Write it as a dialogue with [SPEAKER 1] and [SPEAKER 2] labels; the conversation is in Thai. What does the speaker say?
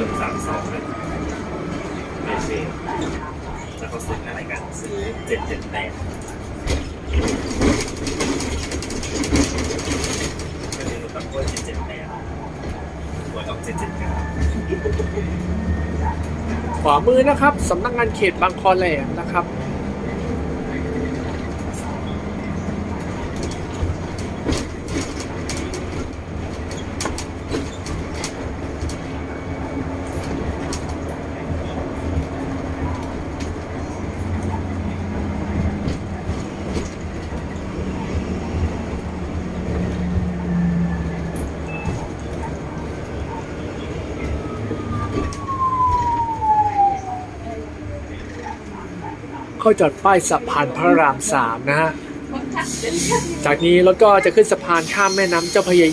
[SPEAKER 1] ส่วสามสองนะเบเช่แล้วเขาซื้ออะไรกันซื้อเจ็ดเจ็ดแปดก็เลยต้องกดเจ็ดเจ็ดแปดกดออกเจ็ดเจ็ดเก้า
[SPEAKER 2] ขวามือนะครับสำนักงานเขตบางคอแหลมนะครับ เข้าจอดป้ายสะพานพระรามสามนะฮะ จากนี้รถก็จะขึ้นสะพานข้ามแม่น้ำเจ้าพระยา